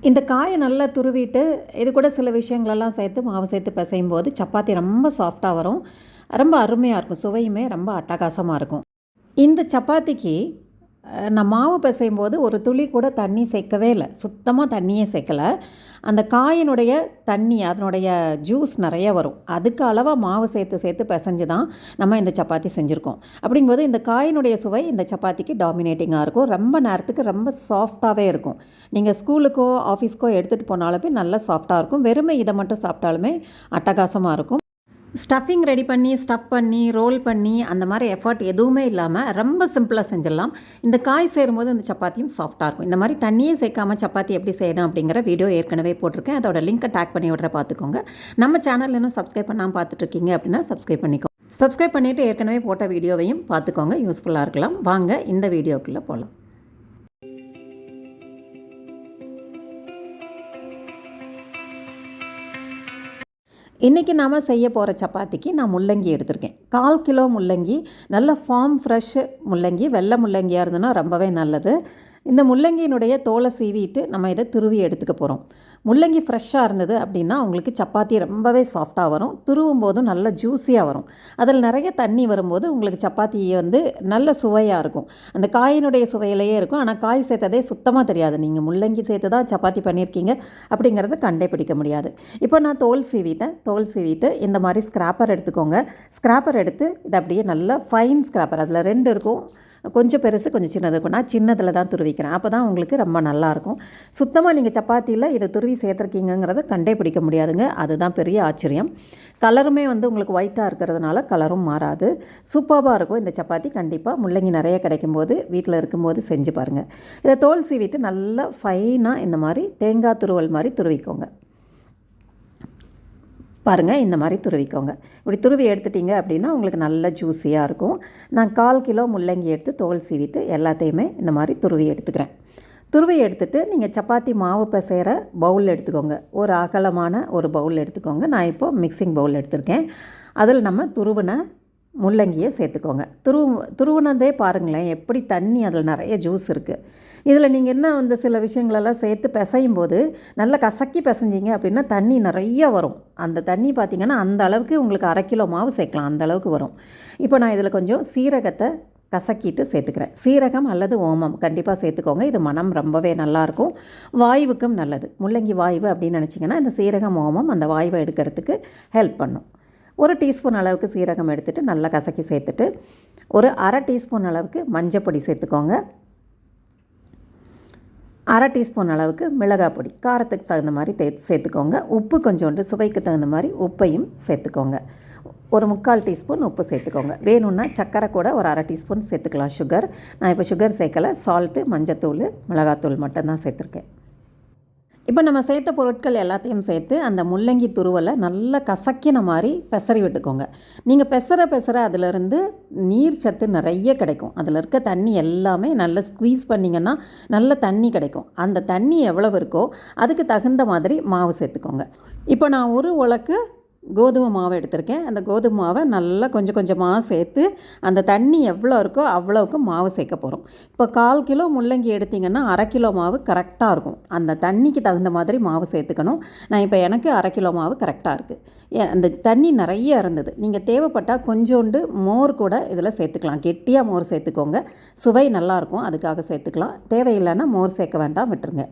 இந்த காயை நல்லா துருவிட்டு இது கூட சில விஷயங்களெல்லாம் சேர்த்து மாவு சேர்த்து பிசையும் போது சப்பாத்தி ரொம்ப சாஃப்டாக வரும். ரொம்ப அருமையாக இருக்கும். சுவையுமே ரொம்ப அட்டகாசமாக இருக்கும். இந்த சப்பாத்திக்கு நான் மாவு பிசையும் போது ஒரு துளி கூட தண்ணி சேர்க்கவே இல்லை. சுத்தமாக தண்ணியே சேர்க்கலை. அந்த காயினுடைய தண்ணி அதனுடைய ஜூஸ் நிறைய வரும். அதுக்கு அளவாக மாவு சேர்த்து சேர்த்து பிசைஞ்சு தான் நம்ம இந்த சப்பாத்தி செஞ்சுருக்கோம். அப்படிங்கும்போது இந்த காயினுடைய சுவை இந்த சப்பாத்திக்கு டாமினேட்டிங்காக இருக்கும். ரொம்ப நேரத்துக்கு ரொம்ப சாஃப்டாகவே இருக்கும். நீங்கள் ஸ்கூலுக்கோ ஆஃபீஸ்க்கோ எடுத்துகிட்டு போனாலுமே நல்லா சாஃப்டாக இருக்கும். வெறுமை இதை மட்டும் சாப்பிட்டாலுமே அட்டகாசமாக இருக்கும். ஸ்டஃபிங் ரெடி பண்ணி ஸ்டஃப் பண்ணி ரோல் பண்ணி அந்த மாதிரி எஃபர்ட் எதுவுமே இல்லாமல் ரொம்ப சிம்பிளாக செஞ்சிடலாம். இந்த காய் சேரும்போது இந்த சப்பாத்தியும் சாஃப்டாக இருக்கும். இந்த மாதிரி தண்ணியே சேர்க்காம சப்பாத்தி எப்படி செய்யணும் அப்படிங்கிற வீடியோ ஏற்கனவே போட்டிருக்கேன். அதோட லிங்க்கை டேக் பண்ணி விட்ற பார்த்துக்கோங்க. நம்ம சேனல் இன்னும் சப்ஸ்கிரைப் பண்ணாமல் பார்த்துட்ருக்கீங்க அப்படின்னா சப்ஸ்கிரைப் பண்ணிக்கோ. சப்ஸ்கிரைப் பண்ணிவிட்டு ஏற்கனவே போட்ட வீடியோவையும் பார்த்துக்கோங்க. யூஸ்ஃபுல்லாக இருக்கலாம். வாங்க இந்த வீடியோக்குள்ளே போகலாம் இன்றைக்கி நாம் செய்ய போகிற சப்பாத்திக்கு நான் முள்ளங்கி எடுத்திருக்கேன். கால் கிலோ முள்ளங்கி நல்ல ஃபார்ம் ஃப்ரெஷ்ஷு முள்ளங்கி வெள்ளை முள்ளங்கியாக இருந்ததுன்னா ரொம்பவே நல்லது. இந்த முள்ளங்கியினுடைய தோலை சீவிட்டு நம்ம இதை துருவி எடுத்துக்க போகிறோம் முள்ளங்கி ஃப்ரெஷ்ஷாக இருந்தது அப்படின்னா உங்களுக்கு சப்பாத்தி ரொம்பவே சாஃப்டாக வரும். துருவும் போதும் நல்ல ஜூஸியாக வரும். அதில் நிறைய தண்ணி வரும்போது உங்களுக்கு சப்பாத்தி வந்து நல்ல சுவையாக இருக்கும். அந்த காயினுடைய சுவையிலேயே இருக்கும். ஆனால் காய் சேர்த்ததே சுத்தமாக தெரியாது. நீங்கள் முள்ளங்கி சேர்த்து தான் சப்பாத்தி பண்ணியிருக்கீங்க அப்படிங்கிறத கண்டே பிடிக்க முடியாது. இப்போ நான் தோல் சீவிட்டேன். தோல் சீவிட்டு இந்த மாதிரி ஸ்க்ராப்பர் எடுத்துக்கோங்க. ஸ்க்ராப்பர் எடுத்து இதை அப்படியே நல்லா ஃபைன் ஸ்க்ராப்பர் அதில் ரெண்டு இருக்கும். கொஞ்சம் பெருசு கொஞ்சம் சின்னது இருக்கும். நான் சின்னதில் தான் துருவிக்கிறேன் அப்போ தான் உங்களுக்கு ரொம்ப நல்லாயிருக்கும். சுத்தமாக நீங்கள் சப்பாத்தியில் இதை துருவி சேர்த்துருக்கீங்கிறத கண்டே பிடிக்க முடியாதுங்க. அதுதான் பெரிய ஆச்சரியம். கலருமே வந்து உங்களுக்கு ஒயிட்டாக இருக்கிறதுனால கலரும் மாறாது. சூப்பராக இருக்கும் இந்த சப்பாத்தி. கண்டிப்பாக முள்ளங்கி நிறைய கிடைக்கும் போது வீட்டில் இருக்கும்போது செஞ்சு பாருங்கள் இதை தோல் சீவிட்டு நல்லா ஃபைனாக இந்த மாதிரி தேங்காய் துருவல் மாதிரி துருவிக்கோங்க. பாருங்கள் இந்த மாதிரி துருவிக்கோங்க. இப்படி துருவி எடுத்துட்டீங்க அப்படின்னா உங்களுக்கு நல்ல ஜூஸியாக இருக்கும். நான் கால் கிலோ முள்ளங்கி எடுத்து தோல் சீவிட்டு எல்லாத்தையுமே இந்த மாதிரி துருவி எடுத்துக்கிறேன். துருவி எடுத்துட்டு நீங்கள் சப்பாத்தி மாவு பிசைகிற பவுல் எடுத்துக்கோங்க. ஒரு அகலமான ஒரு பவுல் எடுத்துக்கோங்க. நான் இப்போது மிக்சிங் பவுல் எடுத்திருக்கேன். அதில் நம்ம துருவின முள்ளங்கியை சேர்த்துக்கோங்க. துருவு துருவினதே பாருங்களேன் எப்படி தண்ணி அதில் நிறைய ஜூஸ் இருக்குது இதில் நீங்கள் என்ன வந்து சில விஷயங்களெல்லாம் சேர்த்து பிசையும் போது நல்லா கசக்கி பிசைஞ்சிங்க அப்படின்னா தண்ணி நிறைய வரும். அந்த தண்ணி பார்த்திங்கன்னா அந்த அளவுக்கு உங்களுக்கு அரை கிலோ மாவு சேர்க்கலாம். அந்த அளவுக்கு வரும். இப்போ நான் இதில் கொஞ்சம் சீரகத்தை கசக்கிட்டு சேர்த்துக்கிறேன். சீரகம் அல்லது ஓமம் கண்டிப்பாக சேர்த்துக்கோங்க. இது மனம் ரொம்பவே நல்லாயிருக்கும். வாயுவுக்கும் நல்லது. முள்ளங்கி வாய்வு அப்படின்னு நினச்சிங்கன்னா இந்த சீரகம் ஓமம் அந்த வாயுவை எடுக்கிறதுக்கு ஹெல்ப் பண்ணும். ஒரு டீஸ்பூன் அளவுக்கு சீரகம் எடுத்துகிட்டு நல்லா கசக்கி சேர்த்துட்டு ஒரு அரை டீஸ்பூன் அளவுக்கு மஞ்சப்பொடி சேர்த்துக்கோங்க. அரை டீஸ்பூன் அளவுக்கு மிளகாய் பொடி காரத்துக்கு தகுந்த மாதிரி தே சேர்த்துக்கோங்க. உப்பு கொஞ்சோண்டு சுவைக்கு தகுந்த மாதிரி உப்பையும் சேர்த்துக்கோங்க. ஒரு முக்கால் டீஸ்பூன் உப்பு சேர்த்துக்கோங்க. வேணும்னா சர்க்கரை கூட ஒரு அரை டீஸ்பூன் சேர்த்துக்கலாம் சுகர் நான் இப்போ சுகர் சேர்க்கலை சால்ட்டு மஞ்சத்தூள் மிளகாத்தூள் மட்டும்தான் சேர்த்துருக்கேன். இப்போ நம்ம சேர்த்த பொருட்கள் எல்லாத்தையும் சேர்த்து அந்த முள்ளங்கி துருவலை நல்லா கசக்கின மாதிரி பெசறி விட்டுக்கோங்க. நீங்கள் பெசர பெசர அதிலிருந்து நீர் சத்து நிறைய கிடைக்கும். அதில் இருக்க தண்ணி எல்லாமே நல்லா ஸ்குவீஸ் பண்ணிங்கன்னா நல்ல தண்ணி கிடைக்கும். அந்த தண்ணி எவ்வளவு இருக்கோ அதுக்கு தகுந்த மாதிரி மாவு சேர்த்துக்கோங்க. இப்போ நான் ஒரு உலக்கு கோதுமை மாவு எடுத்திருக்கேன். அந்த கோதுமை மாவை நல்லா கொஞ்சம் கொஞ்சமாக சேர்த்து அந்த தண்ணி எவ்வளோ இருக்கோ அவ்வளோவுக்கு மாவு சேர்க்க போகிறோம் இப்போ கால் கிலோ முள்ளங்கி எடுத்திங்கன்னா அரை கிலோ மாவு கரெக்டாக இருக்கும். அந்த தண்ணிக்கு தகுந்த மாதிரி மாவு சேர்த்துக்கணும். நான் இப்போ எனக்கு அரை கிலோ மாவு கரெக்டாக இருக்குது அந்த தண்ணி நிறைய இருந்தது. நீங்கள் தேவைப்பட்டால் கொஞ்சோண்டு மோர் கூட இதில் சேர்த்துக்கலாம். கெட்டியாக மோர் சேர்த்துக்கோங்க. சுவை நல்லாயிருக்கும் அதுக்காக சேர்த்துக்கலாம். தேவையில்லைன்னா மோர் சேர்க்க வேண்டாம். விட்டுருங்க.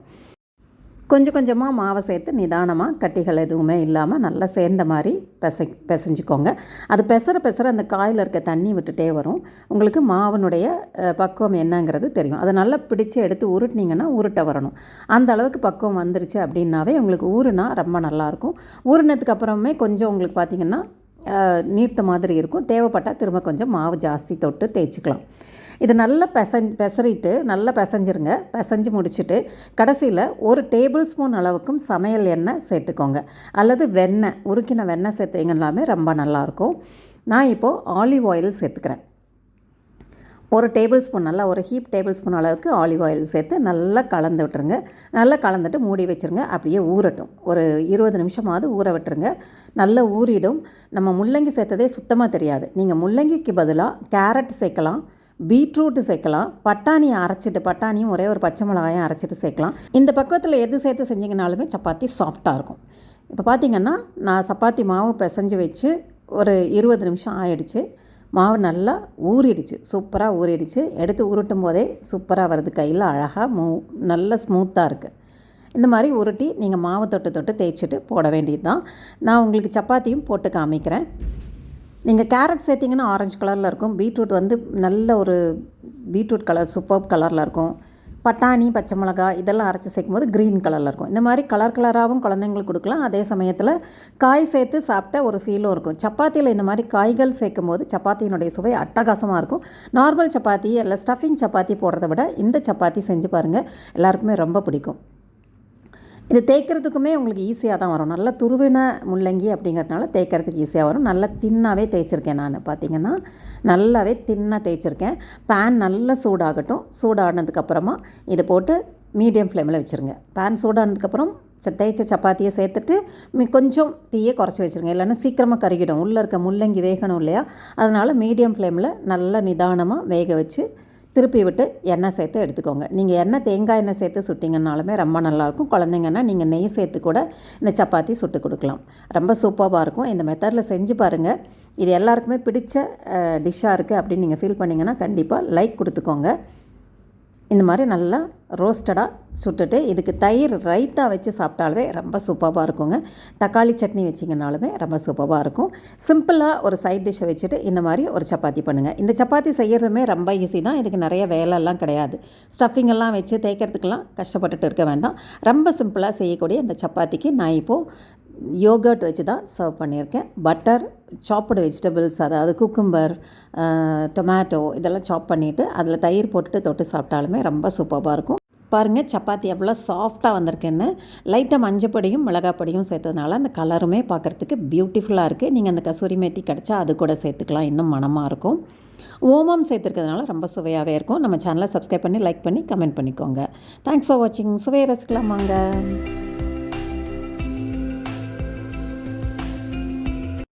கொஞ்சம் கொஞ்சமாக மாவை சேர்த்து நிதானமாக கட்டிகள் எதுவுமே இல்லாமல் நல்லா சேர்ந்த மாதிரி பெசை பிசைஞ்சுக்கோங்க. அது பெசற பெசற அந்த காயில் இருக்க தண்ணி விட்டுட்டே வரும். உங்களுக்கு மாவினுடைய பக்குவம் என்னங்கிறது தெரியும். அதை நல்லா பிடிச்சி எடுத்து உருட்டினீங்கன்னா உருட்ட வரணும். அந்த அளவுக்கு பக்குவம் வந்துருச்சு அப்படின்னாவே உங்களுக்கு ஊறுனா ரொம்ப நல்லாயிருக்கும். ஊறினதுக்கு அப்புறமே கொஞ்சம் உங்களுக்கு பார்த்திங்கன்னா நீர்த்த மாதிரி இருக்கும். தேவைப்பட்டால் திரும்ப கொஞ்சம் மாவு ஜாஸ்தி தொட்டு தேய்ச்சிக்கலாம். இது நல்லா பெசஞ்ச் பெசறிட்டு நல்லா பெசஞ்சிருங்க. பிசைஞ்சு முடிச்சுட்டு கடைசியில் ஒரு டேபிள் ஸ்பூன் அளவுக்கும் சமையல் எண்ணெய் சேர்த்துக்கோங்க. அல்லது வெண்ணெய் உருக்கின வெண்ணெய் சேர்த்தீங்கன்னாமே ரொம்ப நல்லாயிருக்கும். நான் இப்போது ஆலிவ் ஆயில் சேர்த்துக்கிறேன். ஒரு டேபிள் ஸ்பூன் நல்லா ஒரு ஹீப் டேபிள் ஸ்பூன் அளவுக்கு ஆலிவ் ஆயில் சேர்த்து நல்லா கலந்து விட்டுருங்க. நல்லா கலந்துட்டு மூடி வச்சுருங்க. அப்படியே ஊறட்டும். ஒரு இருபது நிமிஷமாவது ஊற விட்டுருங்க. நல்லா ஊறிடும். நம்ம முள்ளங்கி சேர்த்ததே சுத்தமாக தெரியாது. நீங்கள் முள்ளங்கிக்கு பதிலாக கேரட் சேர்க்கலாம். பீட்ரூட்டு சேர்க்கலாம் பட்டாணியை அரைச்சிட்டு பட்டாணியும் ஒரே ஒரு பச்சை மிளகாயும் அரைச்சிட்டு சேர்க்கலாம். இந்த பக்கத்தில் எது சேர்த்து செஞ்சிங்கனாலுமே சப்பாத்தி சாஃப்டாக இருக்கும். இப்போ பார்த்தீங்கன்னா நான் சப்பாத்தி மாவு பிசைஞ்சு வச்சு ஒரு இருபது நிமிஷம் ஆயிடுச்சு. மாவு நல்லா ஊறிடுச்சு சூப்பராக ஊறிடுச்சு. எடுத்து உருட்டும் போதே சூப்பராக வருது. கையில் அழகாக மூ நல்ல ஸ்மூத்தாக இருக்குது இந்த மாதிரி உருட்டி நீங்கள் மாவு தொட்டு தொட்டு தேய்ச்சிட்டு போட வேண்டியது தான் நான் உங்களுக்கு சப்பாத்தியும் போட்டு காமிக்கிறேன். நீங்கள் கேரட் சேர்த்திங்கன்னா ஆரஞ்சு கலரில் இருக்கும். பீட்ரூட் வந்து நல்ல ஒரு பீட்ரூட் கலர் சூப்பர் கலரில் இருக்கும். பட்டாணி பச்சை மிளகா இதெல்லாம் அரைச்சி சேர்க்கும் போது க்ரீன் கலரில் இருக்கும். இந்த மாதிரி கலர் கலராகவும் குழந்தைங்களுக்கு கொடுக்கலாம். அதே சமயத்தில் காய் சேர்த்து சாப்பிட்ட ஒரு ஃபீலும் இருக்கும். சப்பாத்தியில் இந்த மாதிரி காய்கள் சேர்க்கும் போது சப்பாத்தியினுடைய சுவை அட்டகாசமாக இருக்கும். நார்மல் சப்பாத்தி இல்லை ஸ்டஃபிங் சப்பாத்தி போடுறத விட இந்த சப்பாத்தி செஞ்சு பாருங்கள் எல்லாருக்குமே ரொம்ப பிடிக்கும். இது தேய்க்கிறதுக்குமே உங்களுக்கு ஈஸியாக தான் வரும். நல்லா துருவின முள்ளங்கி அப்படிங்கிறதுனால தேய்க்கிறதுக்கு ஈஸியாக வரும். நல்லா தின்னாகவே தேய்ச்சிருக்கேன் நான். பார்த்தீங்கன்னா நல்லாவே தின்னாக தேய்ச்சிருக்கேன். பேன் நல்லா சூடாகட்டும். சூடானதுக்கப்புறமா இதை போட்டு மீடியம் ஃப்ளேமில் வச்சுருங்க. பேன் சூடானதுக்கப்புறம் தேய்ச்ச சப்பாத்தியை சேர்த்துட்டு மீ கொஞ்சம் தீயை குறைச்சி வச்சுருங்க. இல்லைன்னா சீக்கிரமாக கருகிடும். உள்ளே இருக்க முள்ளங்கி வேகணும் இல்லையா? அதனால் மீடியம் ஃப்ளேமில் நல்லா நிதானமாக வேக வச்சு திருப்பி விட்டு எண்ணெய் சேர்த்து எடுத்துக்கோங்க. நீங்கள் எண்ணெய் தேங்காய் எண்ணெய் சேர்த்து சுட்டிங்கனாலுமே ரொம்ப நல்லாயிருக்கும். குழந்தைங்கன்னா நீங்கள் நெய் சேர்த்து கூட இந்த சப்பாத்தி சுட்டு கொடுக்கலாம். ரொம்ப சூப்பராக இருக்கும். இந்த மெத்தடில் செஞ்சு பாருங்கள் இது எல்லாருக்குமே பிடிச்ச டிஷ்ஷாக இருக்குது அப்படின்னு நீங்கள் ஃபீல் பண்ணிங்கன்னா கண்டிப்பாக லைக் கொடுத்துக்கோங்க. இந்த மாதிரி நல்லா ரோஸ்டடாக சுட்டுட்டு இதுக்கு தயிர் ரைத்தா வச்சு சாப்பிட்டாலே ரொம்ப சூப்பராக இருக்குங்க. தக்காளி சட்னி வச்சிங்கனாலுமே ரொம்ப சூப்பராக இருக்கும். சிம்பிளாக ஒரு சைட் டிஷ்ஷை வச்சுட்டு இந்த மாதிரி ஒரு சப்பாத்தி பண்ணுங்கள் இந்த சப்பாத்தி செய்கிறதுமே ரொம்ப ஈஸி தான். இதுக்கு நிறைய வேலைலாம் கிடையாது. ஸ்டஃபிங் எல்லாம் வச்சு தேய்க்கிறதுக்கெல்லாம் கஷ்டப்பட்டுட்டு இருக்க வேண்டாம். ரொம்ப சிம்பிளாக செய்யக்கூடிய இந்த சப்பாத்திக்கு நான் இப்போது யோகர்ட் வச்சு தான் சர்வ் பண்ணியிருக்கேன். பட்டர் சாப்டு வெஜிடபிள்ஸ் அதாவது குக்கும்பர் டொமேட்டோ இதெல்லாம் சாப் பண்ணிவிட்டு அதில் தயிர் போட்டுட்டு தொட்டு சாப்பிட்டாலுமே ரொம்ப சூப்பராக இருக்கும். பாருங்கள் சப்பாத்தி எவ்வளோ சாஃப்டாக வந்திருக்குன்னு. லைட்டாக மஞ்சப்பொடியும் மிளகாப்பொடியும் சேர்த்ததுனால அந்த கலருமே பார்க்குறதுக்கு பியூட்டிஃபுல்லாக இருக்குது நீங்கள் அந்த கசூரி மேத்தி கிடச்சா அது கூட சேர்த்துக்கலாம். இன்னும் மனமாக இருக்கும். ஓமம் சேர்த்துருக்கிறதுனால ரொம்ப சுவையாகவே இருக்கும். நம்ம சேனலை சப்ஸ்கிரைப் பண்ணி லைக் பண்ணி கமெண்ட் பண்ணிக்கோங்க. தேங்க்ஸ் ஃபார் வாட்சிங் சுவையை ரசிக்கலாமாங்க